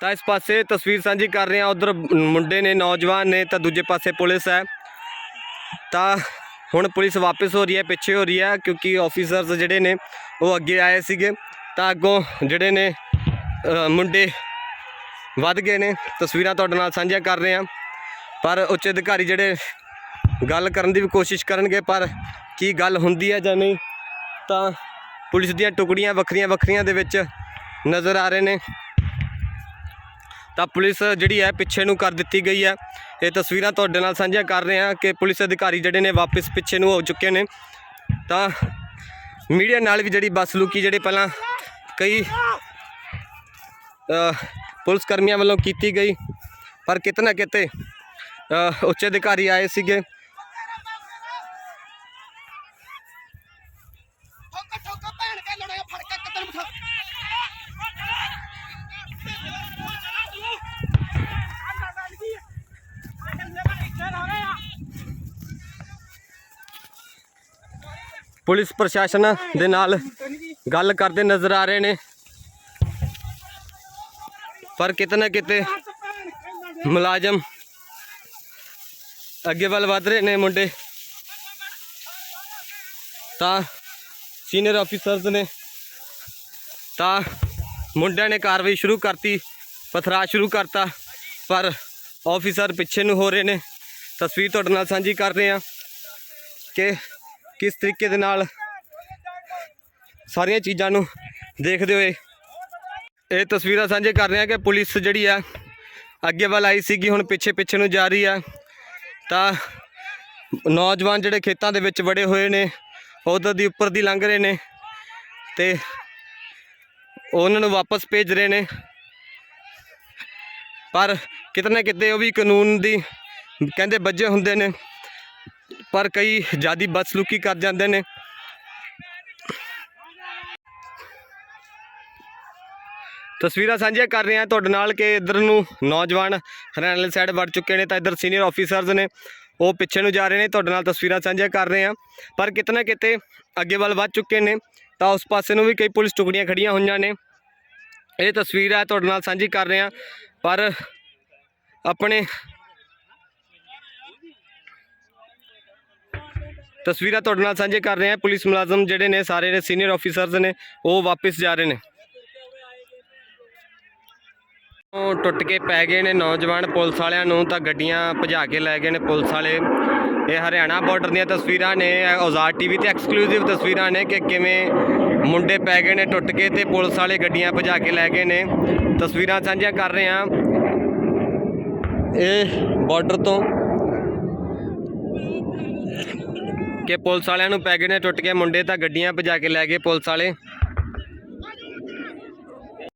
ਤਾਂ ਇਸ ਪਾਸੇ ਤਸਵੀਰ ਸਾਂਝੀ ਕਰ ਰਹੇ ਹਾਂ। ਉਧਰ ਮੁੰਡੇ ਨੇ, ਨੌਜਵਾਨ ਨੇ, ਤਾਂ ਦੂਜੇ ਪਾਸੇ ਪੁਲਿਸ ਹੈ। ਤਾਂ ਹੁਣ ਪੁਲਿਸ ਵਾਪਸ ਹੋ ਰਹੀ ਹੈ, ਪਿੱਛੇ ਹੋ ਰਹੀ ਹੈ, ਕਿਉਂਕਿ ਆਫੀਸਰਸ ਜਿਹੜੇ ਨੇ, ਉਹ ਅੱਗੇ ਆਏ ਸੀਗੇ। ਤਾਂ ਅੱਗੋਂ ਜਿਹੜੇ ਨੇ ਮੁੰਡੇ ਵੱਧ ਗਏ ਨੇ। ਤਸਵੀਰਾਂ ਤੁਹਾਡੇ ਨਾਲ ਸਾਂਝੀਆਂ ਕਰ ਰਹੇ ਹਾਂ। ਪਰ ਉੱਚ ਅਧਿਕਾਰੀ ਜਿਹੜੇ ਗੱਲ ਕਰਨ ਦੀ ਵੀ ਕੋਸ਼ਿਸ਼ ਕਰਨਗੇ, ਪਰ ਕੀ ਗੱਲ ਹੁੰਦੀ ਹੈ ਜਾਂ ਨਹੀਂ, ਤਾਂ ਪੁਲਿਸ ਦੀਆਂ ਟੁਕੜੀਆਂ ਵੱਖਰੀਆਂ ਵੱਖਰੀਆਂ ਦੇ ਵਿੱਚ ਨਜ਼ਰ ਆ ਰਹੇ ਨੇ। ਤਾਂ ਪੁਲਿਸ ਜਿਹੜੀ ਹੈ ਪਿੱਛੇ ਨੂੰ ਕਰ ਦਿੱਤੀ ਗਈ ਹੈ। ਇਹ ਤਸਵੀਰਾਂ ਤੁਹਾਡੇ ਨਾਲ ਸਾਂਝੀਆਂ ਕਰ ਰਹੇ ਹਾਂ ਕਿ ਪੁਲਿਸ ਅਧਿਕਾਰੀ ਜਿਹੜੇ ਨੇ ਵਾਪਸ ਪਿੱਛੇ ਨੂੰ ਹੋ ਚੁੱਕੇ ਨੇ। ਤਾਂ ਮੀਡੀਆ ਨਾਲ ਵੀ ਜਿਹੜੀ ਬੱਸ ਬਸਲੂਕੀ ਜਿਹੜੇ ਪਹਿਲਾਂ ਕਈ ਪੁਲਿਸ ਕਰਮੀਆਂ ਵੱਲੋਂ ਕੀਤੀ ਗਈ ਪਰ ਕਿਤੇ ਨਾ ਕਿਤੇ ਅ, ਉੱਚ ਅਧਿਕਾਰੀ ਆਏ ਸੀਗੇ। ਪੁਲਿਸ ਪ੍ਰਸ਼ਾਸਨ ਦੇ ਨਾਲ ਗੱਲ ਕਰਦੇ ਨਜ਼ਰ ਆ ਰਹੇ ਨੇ। ਪਰ ਕਿਤੇ ਨਾ ਕਿਤੇ ਮੁਲਾਜ਼ਮ ਅੱਗੇ ਵੱਲ ਵਧ ਰਹੇ ਨੇ ਮੁੰਡੇ। ਤਾਂ ਸੀਨੀਅਰ ਆਫੀਸਰਸ ਨੇ ਤਾਂ ਮੁੰਡਿਆਂ ਨੇ ਕਾਰਵਾਈ ਸ਼ੁਰੂ ਕਰਤੀ ਪਥਰਾ ਸ਼ੁਰੂ ਕਰਤਾ, ਪਰ ਆਫੀਸਰ ਪਿੱਛੇ ਨੂੰ ਹੋ ਰਹੇ ਨੇ। ਤਸਵੀਰ ਤੁਹਾਡੇ ਨਾਲ ਸਾਂਝੀ ਕਰ ਰਹੇ ਹਾਂ ਕਿ ਕਿਸ ਤਰੀਕੇ ਦੇ ਨਾਲ ਸਾਰੀਆਂ ਚੀਜ਼ਾਂ ਨੂੰ ਦੇਖਦੇ ਹੋਏ ਇਹ ਤਸਵੀਰਾਂ ਸਾਂਝੇ ਕਰ ਰਹੇ ਹਾਂ ਕਿ ਪੁਲਿਸ ਜਿਹੜੀ ਆ, ਅੱਗੇ ਵੱਲ ਆਈ ਸੀਗੀ, ਹੁਣ ਪਿੱਛੇ ਪਿੱਛੇ ਨੂੰ ਜਾ ਰਹੀ ਆ। ਤਾਂ ਨੌਜਵਾਨ ਜਿਹੜੇ ਖੇਤਾਂ ਦੇ ਵਿੱਚ ਵੜੇ ਹੋਏ ਨੇ, ਉਧਰ ਦੀ ਉੱਪਰ ਦੀ ਲੰਘ ਰਹੇ ਨੇ ਤੇ ਉਹਨਾਂ ਨੂੰ ਵਾਪਸ ਭੇਜ ਰਹੇ ਨੇ। ਪਰ ਕਿਤੇ ਨਾ ਕਿਤੇ ਉਹ ਵੀ ਕਾਨੂੰਨ ਦੀ ਕਹਿੰਦੇ ਬੱਜੇ ਹੁੰਦੇ ਨੇ। ਪਰ ਕਈ ਜਿਆਦੀ ਬਦਸਲੂਕੀ ਕਰ ਜਾਂਦੇ ਨੇ। ਤਸਵੀਰਾਂ ਸਾਂਝੀਆਂ ਕਰ ਰਹੇ ਹਾਂ ਤੁਹਾਡੇ ਨਾਲ ਕਿ ਇਧਰ ਨੂੰ ਨੌਜਵਾਨ ਹਰਿਆਣਾ ਵਾਲੀ ਸਾਈਡ ਵੜ ਚੁੱਕੇ ਨੇ ਤਾਂ ਇਧਰ ਸੀਨੀਅਰ ਆਫੀਸਰਸ ਨੇ ਉਹ ਪਿੱਛੇ ਨੂੰ ਜਾ ਰਹੇ ਨੇ, ਤੁਹਾਡੇ ਨਾਲ ਤਸਵੀਰਾਂ ਸਾਂਝੀਆਂ ਕਰ ਰਹੇ ਹਾਂ। ਪਰ ਕਿਤੇ ਨਾ ਕਿਤੇ ਅੱਗੇ ਵੱਲ ਵੱਧ ਚੁੱਕੇ ਨੇ, ਤਾਂ ਉਸ ਪਾਸੇ ਨੂੰ ਵੀ ਕਈ ਪੁਲਿਸ ਟੁਕੜੀਆਂ ਖੜੀਆਂ ਹੋਈਆਂ ਨੇ। ਇਹ ਤਸਵੀਰ ਹੈ ਤੁਹਾਡੇ ਨਾਲ ਸਾਂਝੀ ਕਰ ਰਹੇ ਹਾਂ, ਪਰ ਆਪਣੇ ਤਸਵੀਰਾਂ ਤੁਹਾਡੇ ਨਾਲ ਸਾਂਝੇ ਕਰ ਰਹੇ ਹਾਂ। ਪੁਲਿਸ ਮੁਲਾਜ਼ਮ ਜਿਹੜੇ ਨੇ, ਸਾਰੇ ਨੇ ਸੀਨੀਅਰ ਆਫੀਸਰਸ ਨੇ, ਉਹ ਵਾਪਸ ਜਾ ਰਹੇ ਨੇ। ਟੁੱਟ ਕੇ ਪੈ ਗਏ ਨੇ ਨੌਜਵਾਨ ਪੁਲਿਸ ਵਾਲਿਆਂ ਨੂੰ, ਤਾਂ ਗੱਡੀਆਂ ਭਜਾ ਕੇ ਲੈ ਗਏ ਨੇ ਪੁਲਿਸ ਵਾਲੇ। ਇਹ ਹਰਿਆਣਾ ਬਾਰਡਰ ਦੀਆਂ ਤਸਵੀਰਾਂ ਨੇ ਔਜ਼ਾਰ ਆਜ਼ਾਦ ਟੀਵੀ ਤੇ ਐਕਸਕਲੂਸਿਵ ਤਸਵੀਰਾਂ ਨੇ ਕਿ ਕਿਵੇਂ ਮੁੰਡੇ ਪੈ ਗਏ ਨੇ ਟੁੱਟ ਕੇ ਤੇ ਪੁਲਿਸ ਵਾਲੇ ਗੱਡੀਆਂ ਭਜਾ ਕੇ ਲੈ ਗਏ ਨੇ। ਤਸਵੀਰਾਂ ਸਾਂਝੀਆਂ ਕਰ ਰਹੇ ਹਾਂ। ਇਹ ਬਾਰਡਰ ਤੋਂ ਕਿ ਪੁਲਿਸ ਵਾਲਿਆਂ ਨੂੰ ਪੈ ਗਏ ਨੇ, ਟੁੱਟ ਕੇ ਮੁੰਡੇ ਤਾਂ ਗੱਡੀਆਂ ਭਜਾ ਕੇ ਲੈ ਗਏ ਪੁਲਿਸ ਵਾਲੇ।